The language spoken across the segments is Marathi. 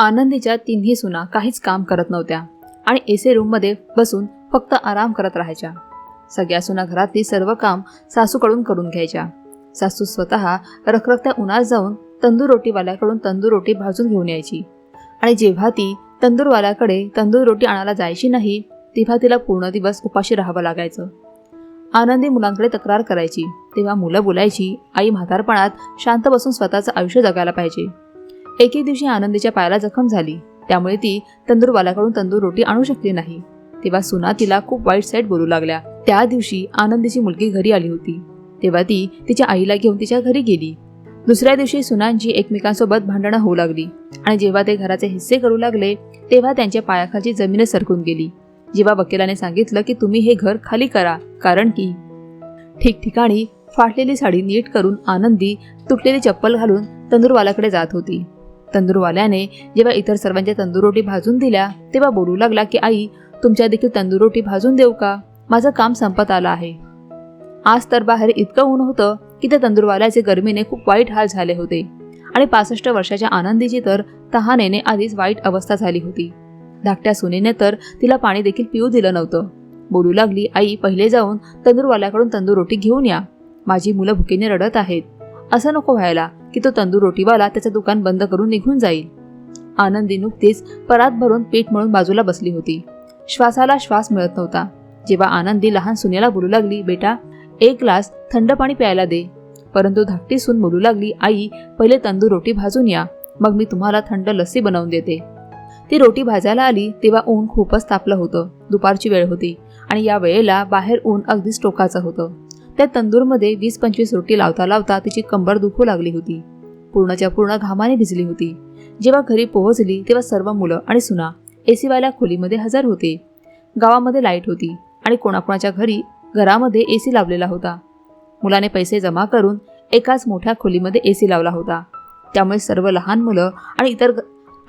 आनंदीच्या तिन्ही सुना काहीच काम करत नव्हत्या आणि एसे रूममध्ये बसून फक्त आराम करत राहायच्या. सगळ्या सुना घरातली सर्व काम सासूकडून करून घ्यायच्या. सासू स्वतः रखरखत्या उन्हात जाऊन तंदूर रोटीवाल्याकडून तंदूर रोटी भाजून घेऊन यायची. आणि जेव्हा ती तंदूरवाल्याकडे तंदूर रोटी आणायला जायची नाही तेव्हा तिला पूर्ण दिवस उपाशी राहावं लागायचं. आनंदी मुलांकडे तक्रार करायची. तेव्हा मुलं बोलायची आई म्हातारपणात शांत बसून स्वतःचं आयुष्य जगायला पाहिजे. एके दिवशी आनंदीच्या पायाला जखम झाली. त्यामुळे ती तंदूरवाल्याकडून तंदूर रोटी आणू शकली नाही. तेव्हा सुना तिला खूप वाईट साईट बोलू लागल्या. त्या दिवशी आनंदीची मुलगी घरी आली होती. तेव्हा ती तिच्या आईला घेऊन तिच्या घरी गेली. दुसऱ्या दिवशी सुनांची एकमेकांसोबत भांडणं होऊ लागली आणि जेव्हा ते घराचे हिस्से करू लागले तेव्हा त्यांच्या पायाखालची जमीनच सरकून गेली. जेव्हा वकिलाने सांगितलं की तुम्ही हे घर खाली करा कारण की ठिकठिकाणी फाटलेली साडी नीट करून आनंदी तुटलेली चप्पल घालून तंदूरवाल्याकडे जात होती. तंदूरवाल्याने जेव्हा इतर सर्वांच्या तंदूर रोटी भाजून दिल्या तेव्हा बोलू लागला की आई तुमच्या देखील तंदूर रोटी भाजून देऊ का? माझं काम संपत आलं आहे. आज तर बाहेर इतकं ऊन होतं की त्या तंदूरवाल्याचे गर्मीने खूप वाईट हाल झाले होते. आणि पासष्ट वर्षाच्या आनंदीची तर तहानेने आधीच वाईट अवस्था झाली होती. धाकट्या सुनेने तर तिला पाणी देखील पिऊ दिलं नव्हतं. बोलू लागली आई पहिले जाऊन तंदूरवाल्याकडून तंदूर रोटी घेऊन या. माझी मुलं भुकेने रडत आहेत. असं नको व्हायला. की तो तंदूर रोटीवाला त्याचं दुकान बंद करून निघून जाईल. आनंदी नुकतीच परात भरून पीठ मळून बाजूला बसली होती. श्वासाला श्वास मिळत नव्हता. जेव्हा आनंदी लहान सुनेला बोलू लागली बेटा एक ग्लास थंड पाणी प्यायला दे. परंतु धाकटी सून बोलू लागली आई पहिले तंदूर रोटी भाजून या मग मी तुम्हाला थंड लस्सी बनवून देते. ती रोटी भाजायला आली तेव्हा ऊन खूपच तापलं होतं. दुपारची वेळ होती आणि या वेळेला बाहेर ऊन अगदीच टोकाचं होतं. त्या तंदूरमध्ये वीस पंचवीस रोटी लावता लावता तिची कंबर दुखू लागली होती. पूर्णच्या पूर्ण घामाने भिजली होती. जेव्हा घरी पोहोचली तेव्हा सर्व मुलं आणि सुना एसीवाल्या खोलीमध्ये हजर होते. गावामध्ये लाइट होती आणि कोणाकोणाच्या घरी घरामध्ये ए सी लावलेला होता. मुलाने पैसे जमा करून एकाच मोठ्या खोलीमध्ये ए सी लावला होता. त्यामुळे सर्व लहान मुलं आणि इतर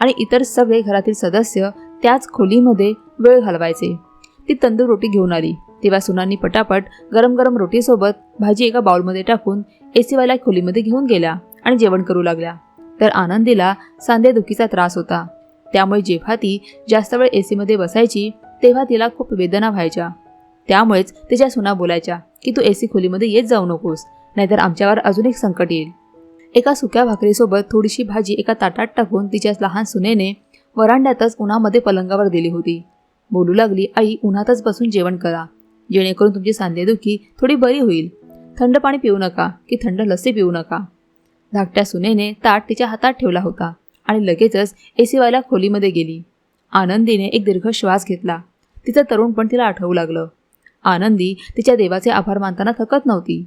आणि इतर सगळे घरातील सदस्य त्याच खोलीमध्ये वेळ घालवायचे. ती तंदूर रोटी घेऊन आली. तेव्हा सुनांनी पटापट गरम गरम रोटीसोबत भाजी एका बाउलमध्ये टाकून एसीवाल्या खोलीमध्ये घेऊन गेल्या आणि जेवण करू लागल्या. तर आनंदीला सांधेदुखीचा त्रास होता. त्यामुळे जेव्हा ती जास्त वेळ एसीमध्ये बसायची तेव्हा तिला खूप वेदना व्हायच्या. त्यामुळेच तिच्या सुना बोलायच्या की तू एसी खोलीमध्ये येत जाऊ नकोस नाहीतर आमच्यावर अजून एक संकट येईल. एका सुक्या भाकरीसोबत थोडीशी भाजी एका ताटात टाकून तिच्या लहान सुनेने वरांड्यातच उन्हामध्ये पलंगावर दिली होती. बोलू लागली आई उन्हातच बसून जेवण करा. जेणेकरून तुमची सांधेदुखी थोडी बरी होईल. थंड पाणी पिऊ नका की थंड लस्सी पिऊ नका. धाकट्या सुनेने ताट तिच्या हातात ठेवला होता आणि लगेचच एसीवायला खोलीमध्ये गेली. आनंदीने एक दीर्घ श्वास घेतला. तिचं तरुणपण तिला आठवू लागलं. आनंदी तिच्या देवाचे आभार मानताना थकत नव्हती.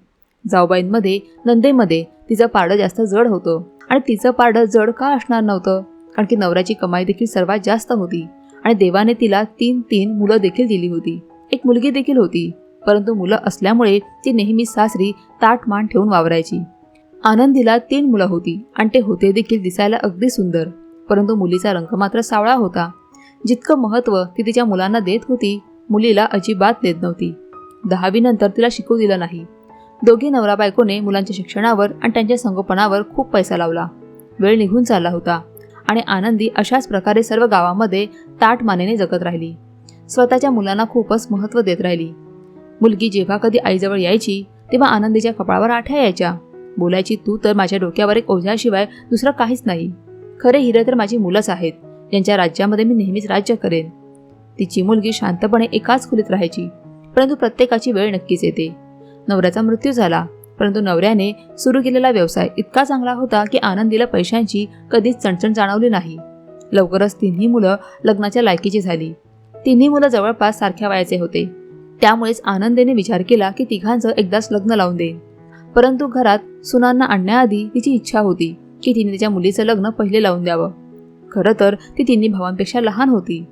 जाऊबाईंमध्ये नंदेमध्ये तिचं पारडं जास्त जड होतं. आणि तिचं पारडं जड का असणार नव्हतं? कारण की नवऱ्याची कमाई देखील सर्वात जास्त होती. आणि देवाने तिला तीन तीन मुलं देखील दिली होती. एक मुलगी देखील होती परंतु मुलं असल्यामुळे ती नेहमी सासरी ताट मान ठेवून वावरायची. आनंदीला तीन मुलं होती आणि ते होते देखील दिसायला अगदी सुंदर परंतु मुलीचा रंग मात्र सावळा होता. जितकं महत्त्व ती तिच्या मुलांना देत होती मुलीला अजिबात देत नव्हती. दहावीनंतर तिला शिकू दिलं नाही. दोघी नवरा बायकोने मुलांच्या शिक्षणावर आणि त्यांच्या संगोपनावर खूप पैसा लावला. वेळ निघून चालला होता. आणि आनंदी अशाच प्रकारे सर्व गावामध्ये ताट मानेने जगत राहिली. स्वतःच्या मुलांना खूपच महत्त्व देत राहिली. मुलगी जेव्हा कधी आईजवळ यायची तेव्हा आनंदीच्या कपाळावर आठ्या यायच्या. बोलायची तू तर माझ्या डोक्यावर एक ओझ्याशिवाय दुसरं काहीच नाही. खरे हिरे तर माझी मुलंच आहेत. ज्यांच्या राज्यामध्ये मी नेहमीच राज्य करेन. तिची मुलगी शांतपणे एकाच खोलीत राहायची. परंतु प्रत्येकाची वेळ नक्कीच येते. नवऱ्याचा मृत्यू झाला. परंतु नवऱ्याने सुरू केलेला व्यवसाय इतका चांगला होता की आनंदीला पैशांची कधीच चणचण जाणवली नाही. लवकरच तिन्ही मुलं लग्नाच्या लायकीची झाली. तिन्ही मुलं जवळपास सारख्या वयाचे होते. त्यामुळेच आनंदीने विचार केला की तिघांचं एकदाच लग्न लावून देईन. परंतु घरात सुनांना आणण्याआधी तिची इच्छा होती की तिने तिच्या मुलीचं लग्न पहिले लावून द्यावं. खरं तर ती तिन्ही भावांपेक्षा लहान होती.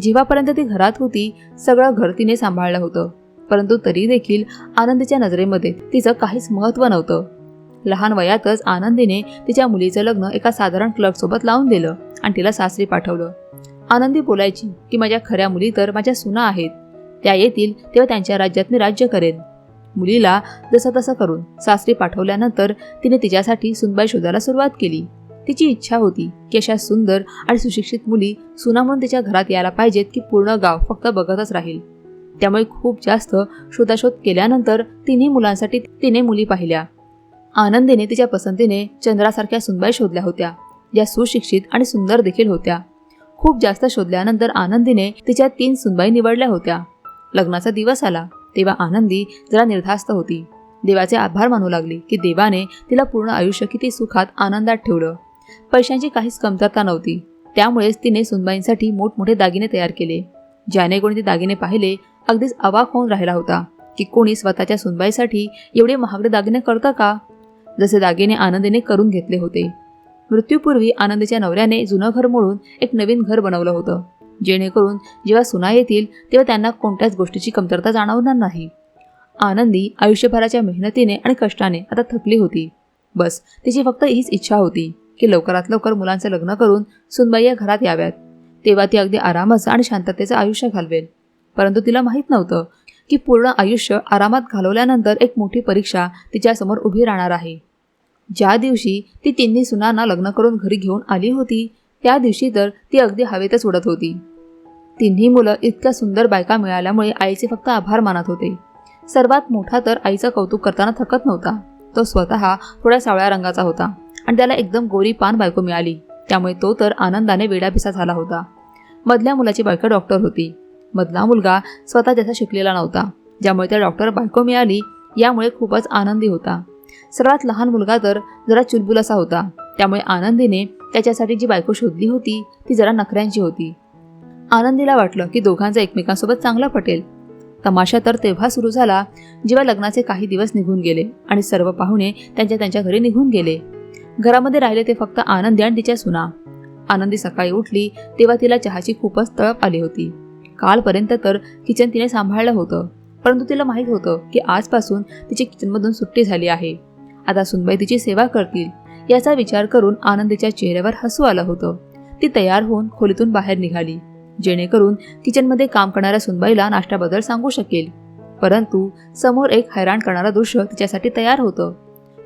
जेव्हापर्यंत ती घरात होती सगळं घर तिने सांभाळलं होतं. परंतु तरी देखील आनंदीच्या नजरेमध्ये तिचं काहीच महत्त्व नव्हतं. लहान वयातच आनंदीने तिच्या मुलीचं लग्न एका साधारण क्लबसोबत लावून दिलं आणि तिला सासरी पाठवलं. आनंदी बोलायची की माझ्या खऱ्या मुली तर माझ्या सुना आहेत. त्या येतील तेव्हा त्यांच्या राज्यात मी राज्य करेन. मुलीला जसं तसं करून सासरी पाठवल्यानंतर तिने तिच्यासाठी सुनबाई शोधायला सुरुवात केली. तिची इच्छा होती की अशा सुंदर आणि सुशिक्षित मुली सुना म्हणून तिच्या घरात यायला पाहिजेत की पूर्ण गाव फक्त बघतच राहील. त्यामुळे खूप जास्त शोधाशोध केल्यानंतर तिन्ही मुलांसाठी तिने मुली पाहिल्या. आनंदीने तिच्या पसंतीने चंद्रासारख्या सुनबाई शोधल्या होत्या ज्या सुशिक्षित आणि सुंदर देखील होत्या. खूप जास्त शोधल्यानंतर आनंदीने तिच्या तीन सुनबाई निवडल्या होत्या. लग्नाचा दिवस आला तेव्हा आनंदी जरा निर्धास्त होती. देवाचे आभार मानू लागली की देवाने तिला पूर्ण आयुष्य किती सुखात आनंदात ठेवलं. पैशांची काहीच कमतरता नव्हती. त्यामुळेच तिने सुनबाईंसाठी मोठमोठे दागिने तयार केले. ज्याने कोणी ते दागिने पाहिले अगदीच अवाक होऊन राहिला होता की कोणी स्वतःच्या सुनबाईसाठी एवढे महागडे दागिने करता का? जसे दागिने आनंदीने करून घेतले होते. मृत्यूपूर्वी आनंदीच्या नवऱ्याने जुनं घर मोडून एक नवीन घर बनवलं होतं. जेणेकरून जेव्हा सुना येतील तेव्हा त्यांना कोणत्याच गोष्टीची कमतरता जाणवणार नाही. आनंदी आयुष्यभराच्या मेहनतीने आणि कष्टाने आता थकली होती. बस तिची फक्त हीच इच्छा होती की लवकरात लवकर मुलांचं लग्न करून सुनबाई या घरात याव्यात. तेव्हा ती अगदी आरामाचं आणि शांततेचं आयुष्य घालवेल. परंतु तिला माहीत नव्हतं की पूर्ण आयुष्य आरामात घालवल्यानंतर एक मोठी परीक्षा तिच्यासमोर उभी राहणार आहे. ज्या दिवशी ती तिन्ही सुनांना लग्न करून घरी घेऊन आली होती त्या दिवशी तर ती अगदी हवेतच उडत होती. तिन्ही मुलं इतक्या सुंदर बायका मिळाल्यामुळे आईचे फक्त आभार मानत होते. सर्वात मोठा तर आईचं कौतुक करताना थकत नव्हता. तो स्वतः थोड्या सावळ्या रंगाचा होता आणि त्याला एकदम गोरी पान बायको मिळाली. त्यामुळे तो तर आनंदाने वेडापिसा झाला होता. मधल्या मुलाची बायको डॉक्टर होती. मधला मुलगा स्वतः त्याचा शिकलेला नव्हता. ज्यामुळे त्या डॉक्टर बायको मिळाली यामुळे खूपच आनंदी होता. सर्वात लहान मुलगा तर जरा चुलबुल असा होता. त्यामुळे आनंदीने त्याच्यासाठी जी बायको शोधली होती ती जरा नखऱ्यांची होती. आनंदीला वाटलं की दोघांचा एकमेकांसोबत चांगलं पटेल. तमाशा तर तेव्हा सुरू झाला जेव्हा लग्नाचे काही दिवस निघून गेले आणि सर्व पाहुणे त्यांच्या त्यांच्या घरी निघून गेले. घरामध्ये राहिले ते फक्त आनंदी आणि तिच्या सुना. आनंदी सकाळी उठली तेव्हा तिला चहाची खूपच तळप आली होती. कालपर्यंत तर किचन तिने सांभाळलं होतं परंतु तिला माहीत होतं की आजपासून तिची किचनमधून सुट्टी झाली आहे. आता सुनबाई तिची सेवा करतील याचा विचार करून आनंदीच्या चेहऱ्यावर हसू आलं होतं. ती तयार होऊन खोलीतून बाहेर निघाली जेणेकरून किचनमध्ये काम करणाऱ्या सुनबाईला नाश्त्याबद्दल सांगू शकेल. परंतु समोर एक हैराण करणारं दृश्य तिच्यासाठी तयार होतं.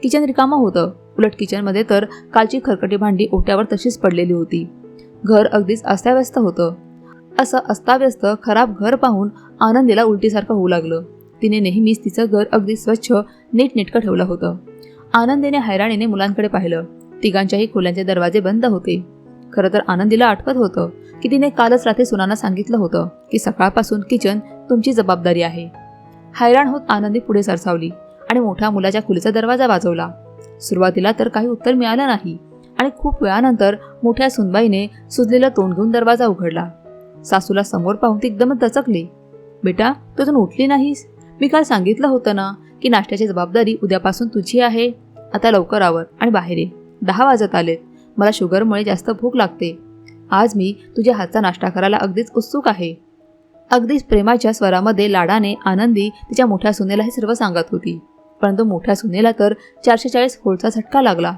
किचन रिकामं होतं उलट किचनमध्ये तर कालची खरकटी भांडी ओट्यावर तशीच पडलेली होती. घर अगदीच अस्ताव्यस्त होतं. असं अस्ताव्यस्त खराब घर पाहून आनंदीला उलटीसारखं होऊ लागलं. तिने नेहमीच तिचं घर अगदी स्वच्छ नीटनेटकं ठेवलं होतं. आनंदीने हैराणीने मुलांकडे पाहिलं. तिघांच्याही खोल्यांचे दरवाजे बंद होते. खरं तर आनंदीला आठवत होतं की तिने कालच रात्री सुनांना सांगितलं होतं की सकाळपासून किचन तुमची जबाबदारी आहे. हैराण होत आनंदी पुढे सरसावली आणि मोठ्या मुलाच्या खुलीचा दरवाजा वाजवला. सुरुवातीला तर काही उत्तर मिळालं नाही. आणि खूप वेळानंतर मोठ्या सुनबाईने सुजलेलं तोंड घेऊन दरवाजा उघडला. सासूला समोर पाहून ती एकदमच दचकली. बेटा तू अजून उठली नाहीस? मी काल सांगितलं होतं ना की नाश्त्याची जबाबदारी उद्यापासून तुझी आहे. आता लवकर आवर आणि बाहेर ये. दहा वाजत आलेत. मला शुगरमुळे जास्त भूक लागते. आज मी तुझ्या हातचा नाश्ता करायला अगदीच उत्सुक आहे. अगदीच प्रेमाच्या स्वरामध्ये लाडाने आनंदी तिच्या मोठ्या सुनेला हे सर्व सांगत होती. परंतु मोठ्या सुनेला तर चारशे चाळीस होळचा झटका लागला.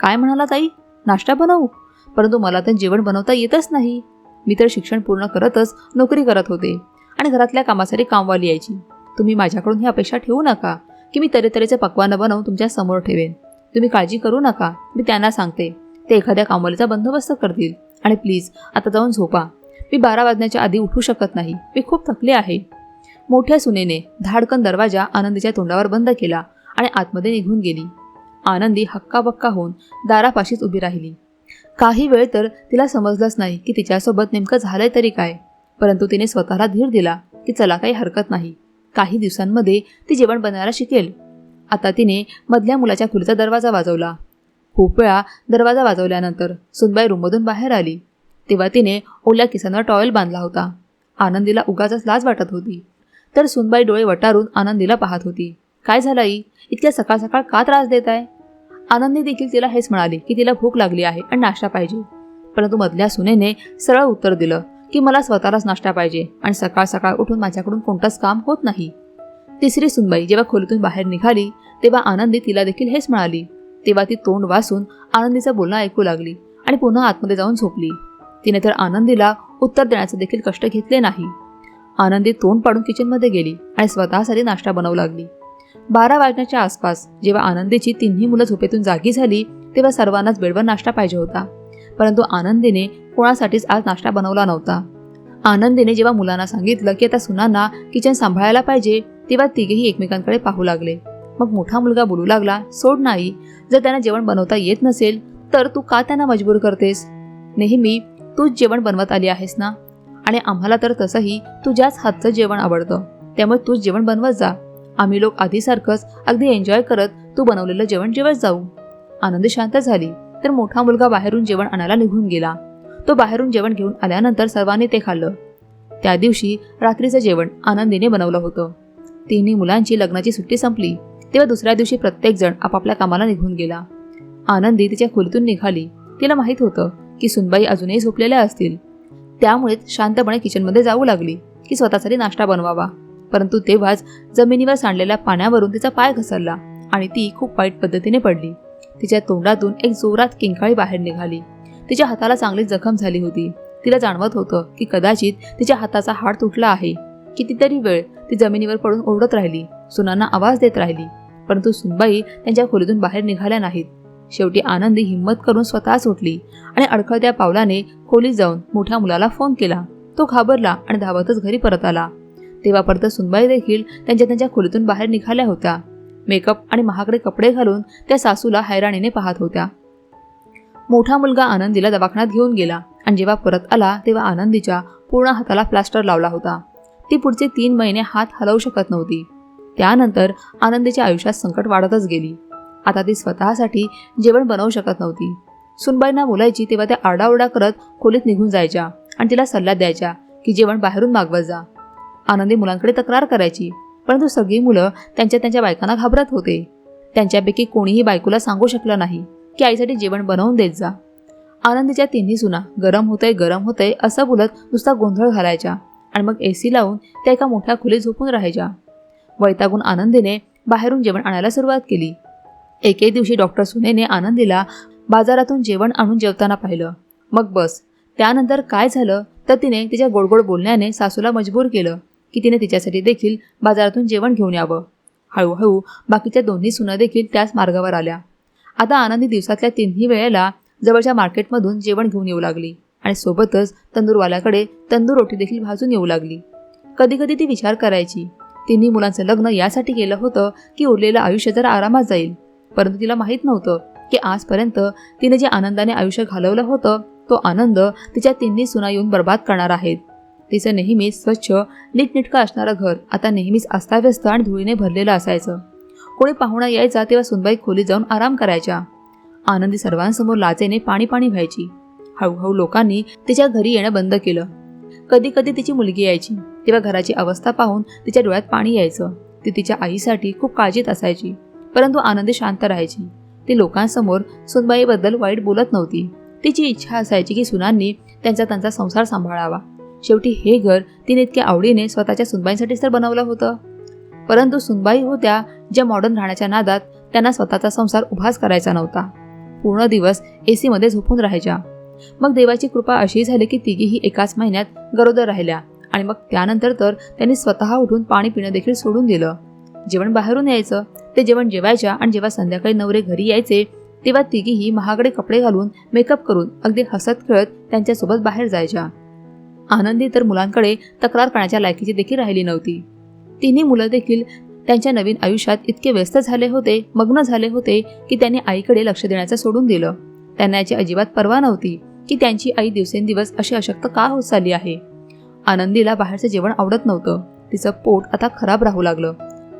काय म्हणाला ताई? नाश्ता बनवू? परंतु मला तर जेवण बनवता येतच नाही. मी तर शिक्षण पूर्ण करतच नोकरी करत होते आणि घरातल्या कामासाठी कामवाली यायची. तुम्ही माझ्याकडून ही अपेक्षा ठेवू नका की मी तऱ्हेतऱ्हेचे पक्वानं बनवून तुमच्यासमोर ठेवेन. तुम्ही काळजी करू नका. मी त्यांना सांगते. ते एखाद्या कामवालीचा बंदोबस्त करतील. आणि प्लीज आता जाऊन झोपा. मी बारा वाजण्याच्या आधी उठू शकत नाही. मी खूप थकले आहे. मोठ्या सुनेने धाडकन दरवाजा आनंदीच्या तोंडावर बंद केला आणि आतमध्ये निघून गेली. आनंदी हक्काबक्का होऊन दारापाशीच उभी राहिली. काही वेळ तर तिला समजलंच नाही की तिच्यासोबत नेमकं झालंय तरी काय. परंतु तिने स्वतःला धीर दिला की चला काही हरकत नाही. काही दिवसांमध्ये ती जेवण बनवायला शिकेल. आता तिने मधल्या मुलाच्या खोलीचा दरवाजा वाजवला. खूप वेळा दरवाजा वाजवल्यानंतर सुनबाई रूममधून बाहेर आली. तेव्हा तिने ओल्या किसांवर टॉवेल बांधला होता. आनंदीला उगाच लाज वाटत होती. तर सुनबाई डोळे वटारून आनंदीला पाहत होती. काय झालं आई? इतक्या सकाळ सकाळ का त्रास देत आहे आनंदी देखील तिला हेच म्हणाले की तिला भूक लागली आहे आणि नाश्ता पाहिजे. परंतु मधल्या सुनेने सरळ उत्तर दिलं की मला स्वतःलाच नाश्ता पाहिजे आणि सकाळ सकाळ उठून माझ्याकडून कोणतंच काम होत नाही. तिसरी सुनबाई जेव्हा खोलीतून बाहेर निघाली तेव्हा आनंदी तिला देखील हेच म्हणाली. तेव्हा ती तोंड वासून आनंदीचं बोलणं ऐकू लागली आणि पुन्हा आतमध्ये जाऊन झोपली. तिने तर आनंदीला उत्तर देण्याचे देखील कष्ट घेतले नाही. आनंदी तोंड पाडून किचनमध्ये गेली आणि स्वतःसाठी नाश्ता बनवू लागली. बारा वाजण्याच्या आसपास जेव्हा आनंदीची तिन्ही मुलं झोपेतून जागी झाली तेव्हा सर्वांनाच बेडवर नाश्ता पाहिजे होता. परंतु आनंदीने कोणासाठीच आज नाश्ता बनवला नव्हता. आनंदीने जेव्हा मुलांना सांगितलं की आता सुनांना किचन सांभाळायला पाहिजे तेव्हा तिघेही एकमेकांकडे पाहू लागले. मग मोठा मुलगा बोलू लागला सोड नाही जर त्यांना जेवण बनवता येत नसेल तर तू का त्यांना मजबूर करतेस? नेहमी तूच जेवण बनवत आली आहेस ना? आणि आम्हाला तर तसंही तुझ्याच हातचं जेवण आवडतं त्यामुळे तूच जेवण बनवत जा. आम्ही लोक आधीसारखंच अगदी एन्जॉय करत तू बनवलेलं जेवण जेवत जाऊ. आनंद शांत झाली तर मोठा मुलगा बाहेरून जेवण आणायला निघून गेला. तो बाहेरून जेवण घेऊन आल्यानंतर सर्वांनी ते खाल्लं. त्या दिवशी रात्रीचं जेवण आनंदीने बनवलं होतं. तिन्ही मुलांची लग्नाची सुट्टी संपली तेव्हा दुसऱ्या दिवशी प्रत्येकजण आपापल्या कामाला निघून गेला. आनंदी तिच्या खोलीतून निघाली. तिला माहीत होतं की सुनबाई अजूनही झोपलेल्या असतील. त्यामुळेच शांतपणे किचनमध्ये जाऊ लागली. की स्वतःसाठी नाश्ता बनवावा. परंतु तेव्हाच जमिनीवर सांडलेल्या पाण्यावरून तिचा पाय घसरला आणि ती खूप वाईट पद्धतीने पडली. तिच्या तोंडातून एक जोरात किंकाळी बाहेर निघाली. तिच्या हाताला चांगली जखम झाली होती. तिला जाणवत होतं की कदाचित तिच्या हाताचा हाड तुटला आहे. कितीतरी वेळ ती जमिनीवर पडून ओरडत राहिली. सुनांना आवाज देत राहिली. परंतु सुनबाई त्यांच्या खोलीतून बाहेर निघाल्या नाहीत. शेवटी आनंदी हिंमत करून स्वतःच उठली आणि अडखळत्या पावलाने खोलीत जाऊन मोठ्या मुलाला फोन केला. तो घाबरला आणि धावतच घरी परत आला. तेव्हा परत सुनबाई देखील त्यांच्या त्यांच्या खोलीतून बाहेर निघाल्या होत्या. मेकअप आणि महागडे कपडे घालून त्या सासूला हैराणीने पाहत होत्या. मोठा मुलगा आनंदीला दवाखान्यात घेऊन गेला आणि जेव्हा परत आला तेव्हा आनंदीच्या पूर्ण हाताला प्लास्टर लावला होता. ती पुढचे तीन महिने हात हलवू शकत नव्हती. त्यानंतर आनंदीच्या आयुष्यात संकट वाढतच गेली. आता ती स्वतःसाठी जेवण बनवू शकत नव्हती. सुनबाईंना बोलायची तेव्हा त्या आरडाओरडा करत खोलीत निघून जायच्या आणि तिला सल्ला द्यायच्या की जेवण बाहेरून मागवत जा. आनंदी मुलांकडे तक्रार करायची परंतु सगळी मुलं त्यांच्या त्यांच्या बायकांना घाबरत होते. त्यांच्यापैकी कोणीही बायकोला सांगू शकलं नाही की आईसाठी जेवण बनवून देत जा. आनंदीच्या तिन्ही सुना गरम होतंय गरम होतंय असं बोलत नुसता गोंधळ घालायच्या आणि मग ए सी लावून त्या एका मोठ्या खोलीत झोपून राहायच्या. वैतागून आनंदीने बाहेरून जेवण आणायला सुरुवात केली. एके दिवशी डॉक्टर सुनेने आनंदीला बाजारातून जेवण आणून जेवताना पाहिलं. मग बस. त्यानंतर काय झालं? तर तिने तिच्या गोडगोड बोलण्याने सासूला मजबूर केलं की तिने तिच्यासाठी देखील बाजारातून जेवण घेऊन यावं. हळूहळू बाकीच्या दोन्ही सुना देखील त्याच मार्गावर आल्या. आता आनंदी दिवसातल्या तिन्ही वेळेला जवळच्या मार्केटमधून जेवण घेऊन येऊ लागली आणि सोबतच तंदूरवाल्याकडे तंदूर रोटी देखील भाजून येऊ लागली. कधी कधी ती विचार करायची तिन्ही मुलांचं लग्न यासाठी केलं होतं की उरलेलं आयुष्य जर आरामात जाईल. परंतु तिला माहीत नव्हतं की आजपर्यंत तिने जे आनंदाने आयुष्य घालवलं होतं तो आनंद तिच्या तिन्ही सुना येऊन बर्बाद करणार आहेत. तिचं नेहमीच स्वच्छ नीटनेटकं असणारं घर आता नेहमीच अस्ताव्यस्त आणि धुळीने भरलेलं असायचं. कोणी पाहुणा यायचा तेव्हा सुनबाई खोलीत जाऊन आराम करायच्या. आनंदी सर्वांसमोर लाचेने पाणी पाणी व्हायची. हळूहळू लोकांनी तिच्या घरी येणं बंद केलं. कधी कधी तिची मुलगी यायची. तेव्हा घराची अवस्था पाहून तिच्या डोळ्यात पाणी यायचं. ती तिच्या आईसाठी खूप काळजीत असायची. परंतु आनंदी शांत राहायची. ती लोकांसमोर सुनबाईबद्दल वाईट बोलत नव्हती. तिची इच्छा असायची की सुनांनी त्यांचा त्यांचा संसार सांभाळावा. शेवटी हे घर तिने इतक्या आवडीने स्वतःच्या सुनबाईंसाठीच तर बनवलं होतं. परंतु सुनबाई होत्या ज्या मॉडर्न राहण्याच्या नादात त्यांना स्वतःचा संसार उभाच करायचा नव्हता. पूर्ण दिवस ए सीमध्ये झोपून राहायच्या. मग देवाची कृपा अशी झाली की तिघीही एकाच महिन्यात गरोदर राहिल्या आणि मग त्यानंतर तर त्यांनी स्वतः उठून पाणी पिणं देखील सोडून दिलं. जेवण बाहेरून यायचं. ते जेवण जेवायच्या आणि जेव्हा संध्याकाळी नवरे घरी यायचे तेव्हा तिघीही महागडे कपडे घालून मेकअप करून अगदी हसत खेळत त्यांच्यासोबत बाहेर जायच्या. आनंदी तर मुलांकडे तक्रार करण्याच्या लायकीची देखील राहिली नव्हती. तिन्ही मुलं देखील त्यांच्या नवीन आयुष्यात इतके व्यस्त झाले होते मग्न झाले होते की त्यांनी आईकडे लक्ष देण्याचं सोडून दिलं. त्यांना याची अजिबात पर्वा नव्हती की त्यांची आई दिवसेंदिवस अशी अशक्त का होत चालली आहे? आनंदीला बाहेरचं जेवण आवडत नव्हतं. तिचं पोट आता खराब राहू लागलं.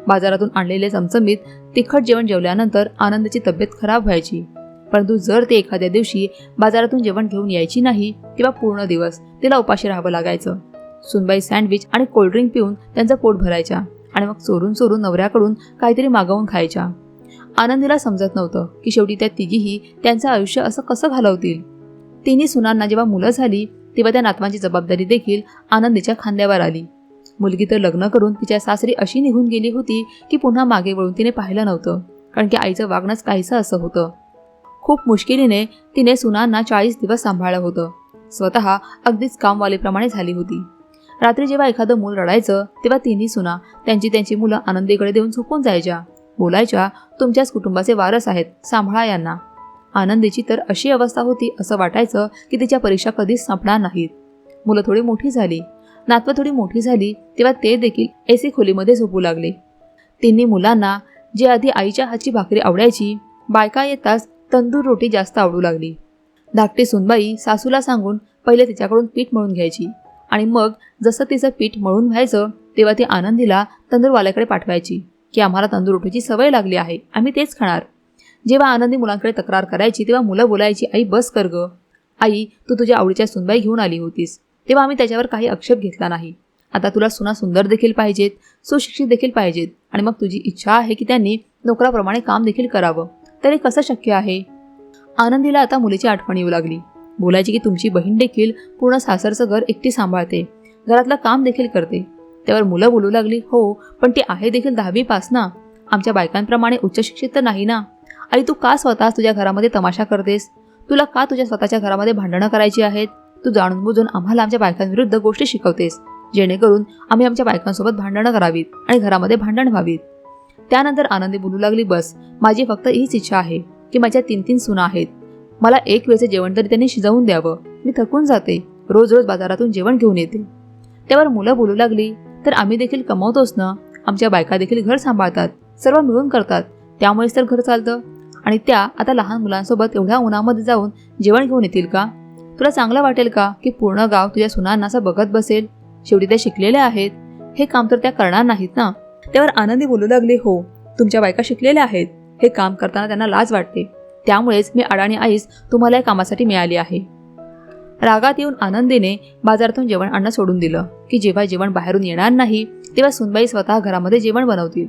बाजारातून आणलेले चमचमीत तिखट जेवण जेवल्यानंतर आनंदची तब्येत खराब व्हायची. परंतु जर ते एखाद्या दिवशी बाजारातून जेवण घेऊन यायची नाही तेव्हा पूर्ण दिवस तिला उपाशी राहावं लागायचं. सुनबाई सँडविच आणि कोल्ड्रिंक पिऊन त्यांचं पोट भरायच्या आणि मग चोरून चोरून नवऱ्याकडून काहीतरी मागवून खायच्या. आनंदीला समजत नव्हतं की शेवटी त्या तिघीही त्यांचं आयुष्य असं कसं घालवतील. तिन्ही सुनांना जेव्हा मुलं झाली तेव्हा त्या नातवांची जबाबदारी देखील आनंदीच्या खांद्यावर आली. मुलगी तर लग्न करून तिच्या सासरी अशी निघून गेली होती की पुन्हा मागे वळून तिने पाहिलं नव्हतं. कारण की आईचं वागणंच काहीसं असं होतं. खूप मुश्किलीने तिने सुनांना चाळीस दिवस सांभाळलं होतं. स्वतः अगदीच कामवालीप्रमाणे झाली होती. रात्री जेव्हा एखादं मूल रडायचं तेव्हा तिन्ही सुना त्यांची त्यांची मुलं आनंदीकडे देऊन झोपून जायच्या. बोलायच्या तुमच्याच कुटुंबाचे वारस आहेत सांभाळा यांना. आनंदीची तर अशी अवस्था होती असं वाटायचं की तिच्या परीक्षा कधीच संपणार नाहीत. मुलं थोडी मोठी झाली. नातवं थोडी मोठी झाली तेव्हा ते देखील एसी खोलीमध्ये झोपू लागले. तिन्ही मुलांना जे आधी आईच्या हातची भाकरी आवडायची बायका येताच तंदूर रोटी जास्त आवडू लागली. धाकटी सुनबाई सासूला सांगून पहिले तिच्याकडून पीठ मळून घ्यायची आणि मग जसं तिचं पीठ मळून व्हायचं तेव्हा ती आनंदीला तंदूरवाल्याकडे पाठवायची की आम्हाला तंदूर रोटीची सवय लागली आहे आम्ही तेच खाणार. जेव्हा आनंदी मुलांकडे तक्रार करायची तेव्हा मुलं बोलायची आई बस कर ग. आई तू तुझ्या आवडीच्या सुनबाई घेऊन आली होतीस. तेव्हा आम्ही त्याच्यावर काही आक्षेप घेतला नाही. आता तुला सुना सुंदर देखील पाहिजेत सुशिक्षित देखील पाहिजेत आणि मग तुझी इच्छा आहे की त्यांनी नोकराप्रमाणे काम देखील करावं. तरी कसं शक्य आहे? आनंदीला आता मुलीची आठवण येऊ लागली. बोलायची की तुमची बहीण देखील पूर्ण सासरचं घर एकटी सांभाळते. घरातलं काम देखील करते. त्यावर मुलं बोलू लागली हो पण ती आहे देखील दहावी पास ना? आमच्या बायकांप्रमाणे उच्च शिक्षित तर नाही ना? आई तू का स्वतः तुझ्या घरामध्ये तमाशा करतेस? तुला का तुझ्या स्वतःच्या घरामध्ये भांडणं करायची आहेत? तू जाणून बुजून आम्हाला आमच्या बायकांविरुद्ध गोष्टी शिकवतेस. जेणेकरून आम्ही आमच्या बायकांसोबत भांडणं करावीत आणि घरामध्ये भांडण व्हावीत. त्यानंतर आनंदी बोलू लागली बस माझी फक्त हीच इच्छा आहे की माझ्या तीन तीन सुना आहेत. मला एक वेळचे जेवण तरी त्यांनी शिजवून द्यावं. मी थकून जाते. रोज रोज बाजारातून जेवण घेऊन येते. त्यावर मुलं बोलू लागली तर आम्ही देखील कमवतोच ना? आमच्या बायका देखील घर सांभाळतात सर्व मिळून करतात. त्यामुळेच तर घर चालतं. आणि त्या आता लहान मुलांसोबत एवढ्या उन्हामध्ये जाऊन जेवण घेऊन येतील का? तुला चांगलं वाटेल का की पूर्ण गाव तुझ्या सुनांना असं बघत बसेल? शेवटी त्या शिकलेल्या आहेत. हे काम तर त्या करणार नाहीत ना? त्यावर आनंदी बोलू लागले हो तुमच्या बायका शिकलेल्या आहेत. हे काम करताना त्यांना लाज वाटते. त्यामुळेच मी अडाणी आईस तुम्हाला या कामासाठी मिळाली आहे. रागात येऊन आनंदीने बाजारातून जेवण आणणं सोडून दिलं की जेव्हा जेवण बाहेरून येणार नाही तेव्हा सुनबाई स्वतः घरामध्ये जेवण बनवतील.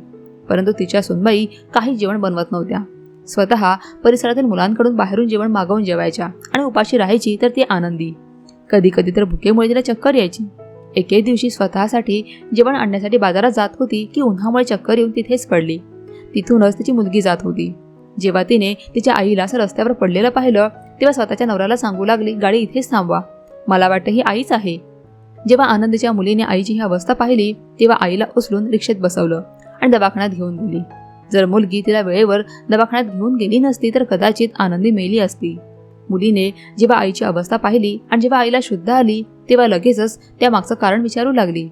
परंतु तिच्या सुनबाई काही जेवण बनवत नव्हत्या. स्वतः परिसरातील मुलांकडून बाहेरून जेवण मागवून जेवायच्या आणि उपाशी राहायची तर ती आनंदी. कधी कधी तर भुकेमुळे तिला चक्कर यायची. एके दिवशी स्वतःसाठी जेवण आणण्यासाठी बाजारात जात होती की उन्हामुळे चक्कर येऊन तिथेच पडली. तिथूनच तिची मुलगी जात होती. जेव्हा तिने तिच्या आईला असं रस्त्यावर पडलेलं पाहिलं तेव्हा स्वतःच्या नवऱ्याला सांगू लागली गाडी इथेच थांबवा. मला वाटतं ही आईच आहे. जेव्हा आनंदीच्या मुलीने आईची ही अवस्था पाहिली तेव्हा आईला उचलून रिक्षेत बसवलं आणि दवाखान्यात घेऊन दिली जर मुलगी तिला वेळेवर दवाखान्यात घेऊन गेली नसती तर कदाचित आनंदी मेली असती. मुलीने जेव्हा आईची अवस्था पाहिली आणि जेव्हा आईला शुद्ध आली तेव्हा लगेचच त्या मागचं कारण विचारू लागली.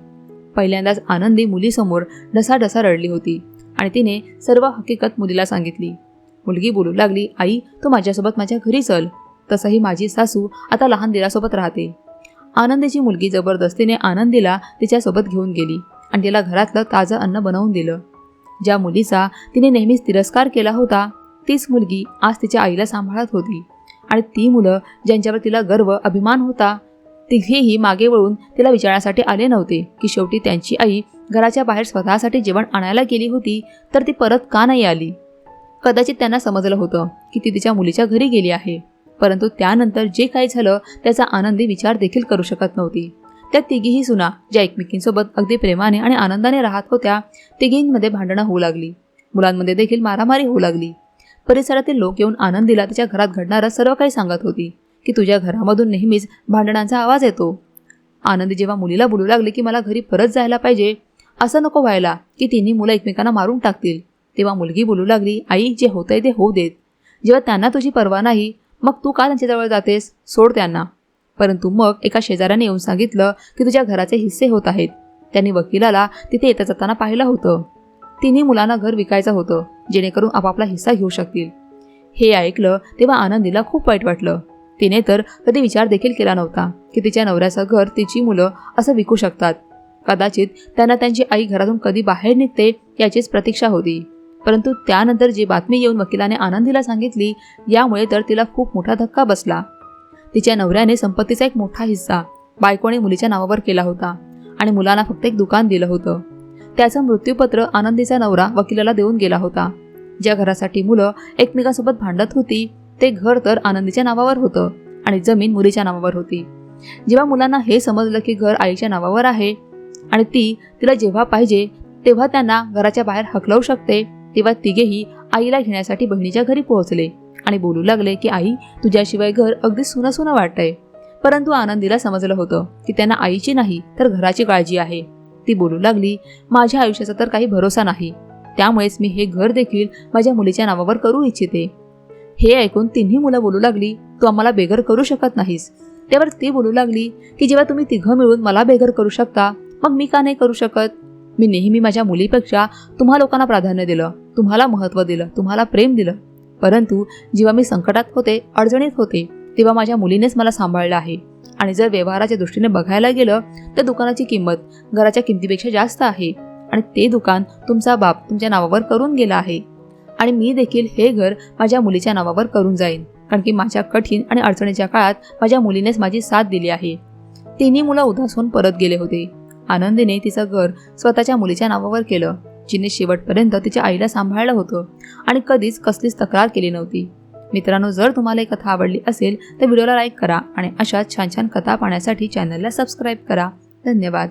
पहिल्यांदाच आनंदी मुलीसमोर ढसाढसा रडली होती आणि तिने सर्व हकीकत मुलीला सांगितली. मुलगी बोलू लागली आई तू माझ्यासोबत माझ्या घरी चल. तसंही माझी सासू आता लहान दिरासोबत राहते. आनंदीची मुलगी जबरदस्तीने आनंदीला तिच्यासोबत घेऊन गेली आणि तिला घरातलं ताजं अन्न बनवून दिलं. ज्या मुलीचा तिने नेहमीच तिरस्कार केला होता तीच मुलगी आज तिच्या आईला सांभाळत होती. आणि ती मुलं ज्यांच्यावर तिला गर्व अभिमान होता तिघेही मागे वळून तिला विचारण्यासाठी आले नव्हते की शेवटी त्यांची आई घराच्या बाहेर स्वतःसाठी जेवण आणायला गेली होती तर ती परत का नाही आली? कदाचित त्यांना समजलं होतं की ती तिच्या मुलीच्या घरी गेली आहे परंतु त्यानंतर जे काही झालं त्याचा आनंदी विचार देखील करू शकत नव्हती. त्या तिघीही सुना ज्या एकमेकींसोबत अगदी प्रेमाने आणि आनंदाने राहत होत्या तिघींमध्ये भांडणं होऊ लागली. मुलांमध्ये देखील मारामारी होऊ लागली. परिसरातील लोक येऊन आनंदीला तिच्या घरात घडणारं सर्व काही सांगत होती की तुझ्या घरामधून नेहमीच भांडणांचा आवाज येतो. आनंदी जेव्हा मुलीला बोलू लागले की मला घरी परत जायला पाहिजे असं नको व्हायला की तिन्ही मुलं एकमेकांना मारून टाकतील. तेव्हा मुलगी बोलू लागली आई जे होतंय ते होऊ देत. जेव्हा त्यांना तुझी पर्वा नाही मग तू का त्यांच्याजवळ जातेस? सोड त्यांना. परंतु मग एका शेजाऱ्याने येऊन सांगितलं की तुझ्या घराचे हिस्से होत आहेत. त्यांनी वकिलाला तिथे येता जाताना पाहिलं होतं. तिन्ही मुलांना घर विकायचं होतं जेणेकरून आपापला हिस्सा घेऊ शकतील. हे ऐकलं तेव्हा आनंदीला खूप वाईट वाटलं. तिने तर कधी विचार देखील केला नव्हता की तिच्या नवऱ्याचं घर तिची मुलं असं विकू शकतात. कदाचित त्यांना त्यांची आई घरातून कधी बाहेर निघते याचीच प्रतीक्षा होती. परंतु त्यानंतर जी बातमी येऊन वकिलाने आनंदीला सांगितली यामुळे तर तिला खूप मोठा धक्का बसला. तिच्या नवऱ्याने संपत्तीचा एक मोठा हिस्सा बायकोने मुलीच्या नावावर केला होता आणि मुलांना फक्त एक दुकान दिलं होतं. त्याचं मृत्यूपत्र आनंदीचा नवरा वकिलाला देऊन गेला होता. ज्या घरासाठी मुलं एकमेकांसोबत भांडत होती ते घर तर आनंदीच्या नावावर होतं आणि जमीन मुलीच्या नावावर होती. जेव्हा मुलांना हे समजलं की घर आईच्या नावावर आहे आणि ती तिला जेव्हा पाहिजे तेव्हा त्यांना घराच्या बाहेर हकलवू शकते तेव्हा तिघेही आईला घेण्यासाठी बहिणीच्या घरी पोहोचले. आणि बोलू लागले की आई तुझ्याशिवाय घर अगदी सुनं सुनं वाटतंय. परंतु आनंदीला समजलं होतं की त्यांना आईची नाही तर घराची काळजी आहे. ती बोलू लागली माझ्या आयुष्याचा तर काही भरोसा नाही. त्यामुळेच मी हे घर देखील माझ्या मुलीच्या नावावर करू इच्छिते. हे ऐकून तिन्ही मुलं बोलू लागली तू आम्हाला बेघर करू शकत नाहीस. त्यावर ती बोलू लागली की जेव्हा तुम्ही तिघं मिळून मला बेघर करू शकता मग मी का नाही करू शकत? मी नेहमी माझ्या मुलीपेक्षा तुम्हा लोकांना प्राधान्य दिलं तुम्हाला महत्त्व दिलं तुम्हाला प्रेम दिलं. परंतु जेव्हा मी संकटात होते अडचणीत होते तेव्हा माझ्या मुलीनेच मला सांभाळलं आहे. आणि जर व्यवहाराच्या दृष्टीने बघायला गेलं तर दुकानाची किंमत घराच्या किमतीपेक्षा जास्त आहे. आणि ते दुकान तुमचा बाप तुमच्या नावावर करून गेला आहे. आणि मी देखील हे घर माझ्या मुलीच्या नावावर करून जाईन. कारण की माझ्या कठीण आणि अडचणीच्या काळात माझ्या मुलीनेच माझी साथ दिली आहे. तिन्ही मुलं उदास होऊन परत गेले होते. आनंदीने तिचं घर स्वतःच्या मुलीच्या नावावर केलं. जिने शेवटपर्यंत तिच्या आईला सांभाळलं होतं आणि कधीच कसलीच तक्रार केली नव्हती. मित्रांनो जर तुम्हाला ही कथा आवडली असेल तर व्हिडिओला लाईक करा आणि अशा छान छान कथा पाहण्यासाठी चॅनलला सबस्क्राईब करा. धन्यवाद.